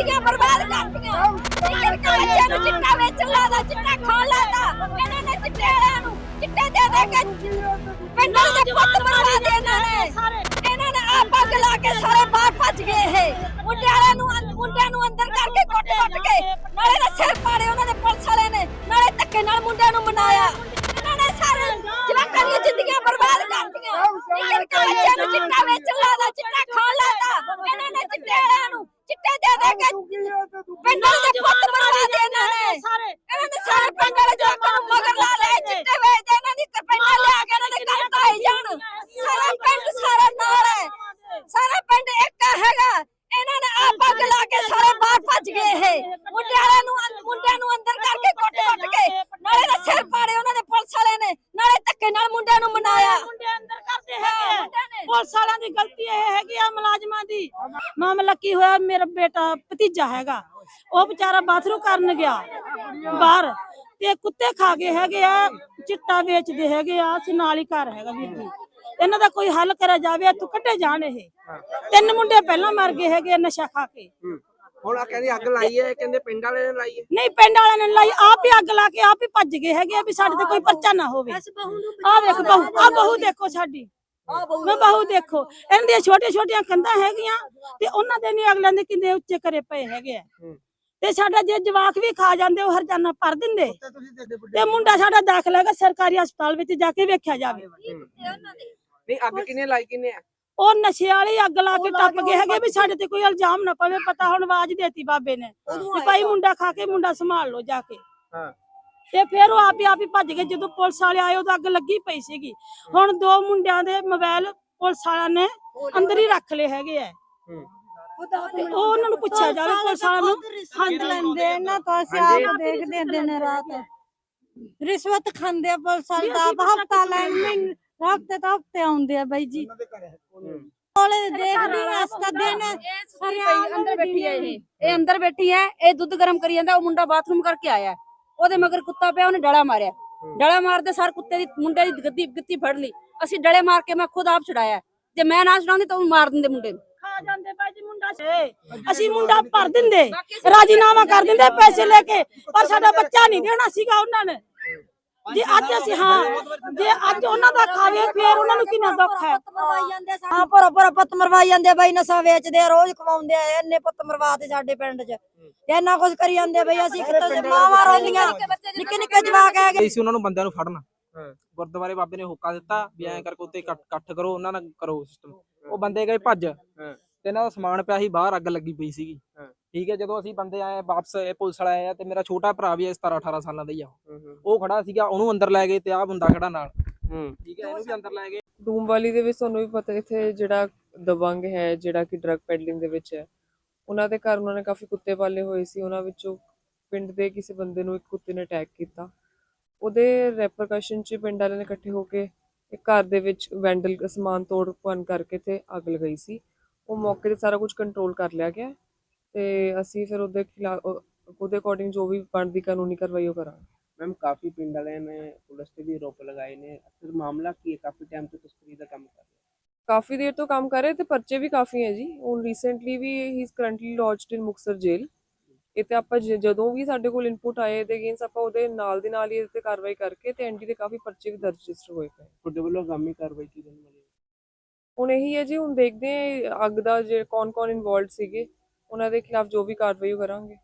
ਜ਼ਿੰਦਗੀਆਂ ਬਰਬਾਦ ਕਰਤੀਆਂ। ਨਿੱਕੇ ਬੱਚਿਆਂ ਨੂੰ ਚਿੱਟਾ ਵੇਚਣ ਲਾਦਾ ਚਿੱਟਾ ਖਾਣ ਲਾਦਾ ਇਹਨਾਂ ਨੇ ਚਿੱਟੇ ਵਾਲਿਆਂ ਨੂੰ ਚਿੱਟੇ ਦੇ ਦੇ ਕੇ ਪਿੰਡਾਂ ਦੇ ਪੁੱਤ ਬਰਬਾਦ ਇਹਨਾਂ ਨੇ ਇਹਨਾਂ ਨੇ ਆਪ ਅੱਗ ਲਾ ਕੇ ਸਾਰੇ ਬਾਹਰ ਭੱਜ ਗਏ ਇਹ। ਮੁੰਡਿਆਂ ਵਾਲਿਆਂ ਨੂੰ ਮੁੰਡਿਆਂ ਨੂੰ ਅੰਦਰ ਕਰਕੇ ਕੁੱਟ ਕੁੱਟ ਕੇ। ਨਾਲੇ ਦਾ ਸਿਰ ਪਾੜੇ ਉਹਨਾਂ ਦੇ ਪੁਲਿਸ ਵਾਲੇ ਨੇ। ਨਾਲੇ ਧੱਕੇ ਨਾਲ ਮੁੰਡਿਆਂ ਨੂੰ ਮਨਾਇਆ ਇਹਨਾਂ ਨੇ ਸਾਰੇ ਜਵਾਕਾਂ ਦੀਆਂ ਜ਼ਿੰਦਗੀਆਂ ਬਰਬਾਦ ਕਰਤੀਆਂ ਨਿੱਕੇ ਨਿੱਕੇ ਬੱਚਿਆਂ ਨੂੰ ਚਿੱਟਾ ਵੇਚਣ ਲਾਦਾ ਚਿੱਟਾ ਖਾਣ ਲਾਦਾ ਇਹਨਾਂ ਨੇ ਚਿੱਟੇ ਵਾਲਿਆਂ ਨੂੰ ਚਿੱਟੇ ਦੇ ਦੇ ਕੇ ਪਿੰਡਾਂ ਦੇ ਪੁੱਤ ਬਰਬਾਦ ਇਹਨਾਂ ਨੇ ਇਹਨਾਂ ਨੇ ਸਾਰੇ ਪਿੰਡ ਵਾਲੇ ਜਵਾਕਾਂ ਨੂੰ ਮਗਰ ਲਾ ਲਏ ਚਿੱਟੇ ਵੇਚਦੇ ਇਹਨਾਂ ਦੀ ਕਰਪੈਨਾ ਲਿਆ ਕੇ ਇਹਨਾਂ ਦੇ ਘਰ ਢਾਈ ਜਾਣ। ਸਾਰਾ ਪਿੰਡ ਸਾਰਾ ਨਾਲ ਹੈ। ਸਾਰਾ ਪਿੰਡ ਇੱਕ ਹੈਗਾ। ਇਹਨਾਂ ਨੇ ਆਪ ਅੱਗ ਲਾ ਕੇ ਸਾਰੇ ਬਾਹਰ ਭੱਜ ਗਏ ਇਹ। ਮੁੰਡਿਆਂ ਨੂੰ ਮੁੰਡਿਆਂ ਨੂੰ ਅੰਦਰ ਕਰਕੇ ਕੁੱਟ ਕੁੱਟ ਕੇ ਨਾਲੇ ਦਾ ਸਿਰ ਪਾੜੇ ਉਹਨਾਂ ਦੇ ਪੁਲਿਸ ਵਾਲੇ ਨੇ। ਨਾਲੇ ਧੱਕੇ ਨਾਲ ਮੁੰਡਿਆਂ ਨੂੰ ਮਨਾਇਆ। ਮੁੰਡੇ ਅੰਦਰ ਕਰਦੇ ਹਾਂ, ਹੈਗੇ। ਪੁਲਿਸ ਦੀ ਹੈਗੀ ਮੁਲਾਜ਼ਮਾਂ ਦੀ। ਮਾਮਲਾ ਕੀ ਹੋਇਆ ਮੇਰਾ ਬੇਟਾ ਭਤੀਜਾ ਹੈਗਾ। ਉਹ ਵਿਚਾਰਾ ਬਾਥਰੂਮ ਕਰਨ ਗਿਆ ਬਾਹਰ। ਤੇ ਕੁੱਤੇ ਖਾ ਗਏ ਹੈਗੇ ਆ ਚਿੱਟਾ ਵੇਚਦੇ ਹੈਗੇ ਆ ਅਸੀਂ ਨਾਲ ਹੀ ਘਰ ਹੈਗਾ ਵੀਰ ਜੀ। ਇਹਨਾਂ ਦਾ ਕੋਈ ਹੱਲ ਕਰਿਆ ਜਾਵੇ ਇੱਥੋਂ ਕੱਢੇ ਜਾਣ ਇਹ। ਤਿੰਨ ਮੁੰਡੇ ਪਹਿਲਾਂ ਮਰ ਗਏ ਹੈਗੇ ਨਸ਼ਾ ਖਾ ਕੇ। ਹੁਣ ਆ ਕਹਿੰਦੇ ਅੱਗ ਲਾਈ ਹੈ ਕਹਿੰਦੇ ਪਿੰਡ ਵਾਲੇ ਨੇ ਲਾਈ ਹੈ? ਨਹੀਂ ਪਿੰਡ ਵਾਲਿਆਂ ਨੇ ਲਾਈ। ਆਪ ਹੀ ਅੱਗ ਲਾ ਕੇ ਆਪ ਹੀ ਭੱਜ ਗਏ ਹੈਗੇ ਆ ਵੀ ਸਾਡੇ ਤੇ ਕੋਈ ਪਰਚਾ ਨਾ ਹੋਵੇ। ਆ ਵੇਖ ਬਹੂ ਆ ਬਹੂ ਦੇਖੋ ਸਾਡੀ। ਮੈਂ ਬਹੂ ਦੇਖੋ ਇਹਨਾਂ ਦੀਆਂ ਛੋਟੀਆਂ ਛੋਟੀਆਂ ਕੰਧਾਂ ਹੈਗੀਆਂ ਤੇ ਉਹਨਾਂ ਦੇ ਨਹੀਂ ਅਗਲਿਆਂ ਦੇ ਕਿੰਨੇ ਉੱਚੇ ਕਰੇ ਪਏ ਹੈਗੇ ਆ। ਤੇ ਸਾਡਾ ਜੇ ਜਵਾਕ ਵੀ ਖਾ ਜਾਂਦੇ ਉਹ ਹਰਜਾਨਾ ਭਰ ਦਿੰਦੇ। ਤੇ ਮੁੰਡਾ ਸਾਡਾ ਦਾਖਲ ਹੈਗਾ ਸਰਕਾਰੀ ਹਸਪਤਾਲ ਵਿੱਚ ਜਾ ਕੇ ਵੇਖਿਆ ਜਾਵੇ। ਨਹੀਂ ਅੱਗ ਕਿਨੇ ਲਾਈ ਕਿਨੇ ਆ? ਉਹ ਨਸ਼ੇ ਵਾਲੀ ਅੱਗ ਲਾ ਕੇ ਟੱਪ ਗਏ ਹੈਗੇ ਵੀ ਸਾਡੇ ਤੇ ਕੋਈ ਇਲਜ਼ਾਮ ਨਾ ਪਵੇ ਪਤਾ ਹੁਣ ਆਵਾਜ਼ ਦੇਤੀ ਬਾਬੇ ਨੇ ਵੀ ਭਾਈ ਮੁੰਡਾ ਖਾ ਕੇ ਮੁੰਡਾ ਸੰਭਾਲ ਲਓ ਜਾ ਕੇ। ਹਾਂ। ਤੇ ਫਿਰ ਉਹ ਆਪੇ ਆਪ ਹੀ ਭੱਜ ਗਏ। ਜਦੋਂ ਪੁਲਿਸ ਵਾਲੇ ਆਏ ਉਦੋਂ ਅੱਗ ਲੱਗੀ ਪਈ ਸੀਗੀ। ਹੁਣ ਦੋ ਮੁੰਡਿਆਂ ਦੇ ਮੋਬਾਈਲ ਪੁਲਿਸ ਵਾਲਿਆਂ ਨੇ ਅੰਦਰ ਹੀ ਰੱਖ ਲਏ ਹੈਗੇ ਆ। ਤੇ ਉਹ ਉਹਨਾਂ ਨੂੰ ਪੁੱਛਿਆ ਜਾਵੇ ਪੁਲਿਸ ਵਾਲਿਆਂ ਨੂੰ। ਹਾਂਜੀ। ਲੈਂਦੇ ਇਹਨਾਂ ਤੋਂ ਅਸੀਂ। ਆਪ ਦੇਖਦੇ ਦਿਨ ਰਾਤ। ਰਿਸ਼ਵਤ ਖਾਂਦੇ ਆ ਪੁਲਿਸ ਵਾਲੇ ਦਾ ਹਫਤਾ ਲੈਣ ਮਹੀਨੇ ਹਫ਼ਤੇ ਤੋਂ ਹਫ਼ਤੇ ਆਉਂਦੇ ਆ ਬਾਈ ਜੀ। ਕੋਲੇ ਦੇਖਦੇ ਆ ਅਸਤਾ ਦਿਨ ਅੰਦਰ ਬੈਠੀ ਹੈ ਇਹ। ਇਹ ਅੰਦਰ ਬੈਠੀ ਹੈ ਇਹ ਦੁੱਧ ਗਰਮ ਕਰੀ ਜਾਂਦਾ ਉਹ ਮੁੰਡਾ ਬਾਥਰੂਮ ਕਰਕੇ ਆਇਆ। ਉਹਦੇ ਮਗਰ ਕੁੱਤਾ ਪਿਆ ਉਹਨੇ ਡਲਾ ਮਾਰਿਆ। ਡਲਾ ਮਾਰਦੇ ਸਾਰ ਕੁੱਤੇ ਦੀ ਮੁੰਡੇ ਦੀ ਗੱਦੀ ਗੱਤੀ ਫੜ ਲਈ। ਅਸੀਂ ਡਲੇ ਮਾਰ ਕੇ ਮੈਂ ਖੁਦ ਆਪ ਛੁਡਾਇਆ। ਜੇ ਮੈਂ ਨਾ ਛੁਡਾਉਂਦੀ ਤਾਂ ਉਹ ਮਾਰ ਦਿੰਦੇ ਮੁੰਡੇ ਨੂੰ। ਖਾ ਜਾਂਦੇ ਭਾਈ ਜੀ ਮੁੰਡਾ ਸੇ ਅਸੀਂ ਮੁੰਡਾ ਭਰ ਦਿੰਦੇ। ਰਾਜੀਨਾਮਾ ਕਰ ਦਿੰਦੇ ਪੈਸੇ ਲੈ ਕੇ। ਪਰ ਸਾਡਾ ਬੱਚਾ ਨਹੀਂ ਦੇਣਾ ਸੀਗਾ ਉਹਨਾਂ ਨੇ। ਜੇ ਅੱਜ ਅਸੀਂ ਹਾਂ ਜੇ ਅੱਜ ਉਹਨਾਂ ਦਾ ਖਾਵੇ ਫੇਰ ਉਹਨਾਂ ਨੂੰ ਕਿੰਨਾ ਦੁੱਖ ਹੈ? ਹਾਂ ਪਰ ਪਰ ਪੁੱਤ ਮਰਵਾਈ ਜਾਂਦੇ ਆ ਬਾਈ ਨਸ਼ਾ ਵੇਚਦੇ ਆ ਰੋਜ਼ ਕਮਾਉਂਦੇ ਆ ਇੰਨੇ ਪੁੱਤ ਮਰਵਾਤੇ ਸਾਡੇ ਪਿੰਡ 'ਚ। ਇੰਨਾ ਕੁਝ ਕਰੀ ਜਾਂਦੇ ਆ ਬਈ ਅਸੀਂ ਕਿਤੇ ਮਾਵਾਂ ਰੋਂਦੀਆਂ? ਨਿੱਕੇ ਨਿੱਕੇ ਜਵਾਕ ਹੈਗੇ। ਗਈ ਸੀ ਉਹਨਾਂ ਨੂੰ ਬੰਦਿਆਂ ਨੂੰ ਫੜਨ। ਗੁਰਦੁਆਰੇ ਬਾਬੇ ਨੇ ਹੁੱਕਾ ਦਿੱਤਾ ਵੀ ਐਂ ਕਰਕੇ ਉੱਤੇ ਇਕੱਠ ਕਰੋ ਉਹਨਾਂ ਨਾਲ ਕਰੋ ਸਿਸਟਮ ਉਹ ਬੰਦੇ ਗਏ ਭੱਜ। ਤੇ ਇਹਨਾਂ ਦਾ ਸਮਾਨ ਪਿਆ ਸੀ ਬਾਹਰ ਅੱਗ ਲੱਗੀ ਪਈ ਸੀਗੀ। ਠੀਕ ਹੈ ਜਦੋਂ ਅਸੀਂ ਬੰਦੇ ਆਏ ਵਾਪਸ ਇਹ ਪੁਲਿਸ ਵਾਲਾ ਆਇਆ ਤੇ ਮੇਰਾ ਛੋਟਾ ਭਰਾ ਵੀ ਹੈ 17 18 ਸਾਲਾਂ ਦਾ ਹੀ ਆ ਉਹ। ਖੜਾ ਸੀਗਾ ਉਹਨੂੰ ਅੰਦਰ ਲੈ ਗਏ ਤੇ ਆਹ ਬੰਦਾ ਖੜਾ ਨਾਲ। ਹੂੰ। ਠੀਕ ਹੈ ਇਹਨੂੰ ਵੀ ਅੰਦਰ ਲੈ ਗਏ। ਡੂਮ ਵਾਲੀ ਦੇ ਵਿੱਚ ਤੁਹਾਨੂੰ ਵੀ ਪਤਾ ਇੱਥੇ ਜਿਹੜਾ ਦਬੰਗ ਹੈ ਜਿਹੜਾ ਕਿ ਡਰੱਗ ਪੈਡਲਿੰਗ ਦੇ ਵਿੱਚ ਹੈ। ਉਹਨਾਂ ਦੇ ਘਰ ਉਹਨਾਂ ਨੇ ਕਾਫੀ ਕੁੱਤੇ ਪਾਲੇ ਹੋਏ ਸੀ ਉਹਨਾਂ ਵਿੱਚੋਂ ਪਿੰਡ ਦੇ ਕਿਸੇ ਬੰਦੇ ਨੂੰ ਇੱਕ ਕੁੱਤੇ ਨੇ ਅਟੈਕ ਕੀਤਾ। ਉਹਦੇ ਰੈਪਰਕਸ਼ਨ 'ਚ ਪਿੰਡ ਵਾਲਿਆਂ ਨੇ ਇਕੱਠੇ ਹੋ ਕੇ ਇੱਕ ਘਰ ਦੇ ਵਿੱਚ ਵੈਂਡਲ ਸਮਾਨ ਤੋੜ ਭੰਨ ਕਰਕੇ ਤੇ ਅੱਗ ਲਗਾਈ ਸੀ। ਉਹ ਮੌਕੇ ਤੇ ਸਾਰਾ ਕੁਝ ਕੰਟਰੋਲ ਕਰ ਲਿਆ ਗਿਆ ਤੇ ਅਸੀਂ ਫਿਰ ਉਹਦੇ ਖਿਲਾਫ ਉਹਦੇ ਅਕੋਰਡਿੰਗ ਜੋ ਵੀ ਬਣਦੀ ਕਾਨੂੰਨੀ ਕਾਰਵਾਈ ਉਹ ਕਰਾਂਗੇ। ਮੈਮ ਕਾਫੀ ਪਿੰਡ ਵਾਲਿਆਂ ਨੇ ਪੁਲਿਸ ਤੇ ਵੀ ਰੋਪ ਲਗਾਏ ਨੇ ਅਸਲ ਮਾਮਲਾ ਕੀ ਹੈ ਕਾਫੀ ਟਾਈਮ ਤੋਂ ਤਸਕਰੀ ਦਾ ਕੰਮ ਕਰ ਰਹੇ ਕਾਫੀ ਦੇਰ ਤੋਂ ਕੰਮ ਕਰ ਰਹੇ ਤੇ ਪਰਚੇ ਵੀ ਕਾਫੀ ਹੈ ਜੀ ਹੁਣ ਰੀਸੈਂਟਲੀ ਵੀ ਹੀ is currently lodged in Muktsar jail ਇਹ ਤੇ ਆਪਾਂ ਜਦੋਂ ਵੀ ਸਾਡੇ ਕੋਲ ਇਨਪੁਟ ਆਏ ਦੇ ਅਗੇਂਸ ਆਪਾਂ ਉਹਦੇ ਨਾਲ ਦੀ ਨਾਲ ਹੀ ਇਹਦੇ ਤੇ ਕਾਰਵਾਈ ਕਰਕੇ ਤੇ ਐਨਡੀ ਦੇ ਕਾਫੀ ਪਰਚੇ ਵੀ ਦਰਜ ਰਜਿਸਟਰ ਹੋਏ ਪਏ ਤੁਹਾਡੇ ਵੱਲੋਂ ਗਾਮੀ ਕਾਰਵਾਈ ਕੀ ਜਾਣੀ ਵਾਲੀ ਹੈ ਹੁਣ ਇਹੀ ਹੈ ਜੀ ਹੁਣ ਦੇਖਦੇ ਹਾਂ ਅੱਗ ਦਾ ਜੇ ਕੌਣ ਕੌਣ ਇਨਵੋਲਡ ਸੀਗੇ ਉਹਨਾਂ ਦੇ ਖਿਲਾਫ ਜੋ ਵੀ ਕਾਰਵਾਈ ਕਰਾਂਗੇ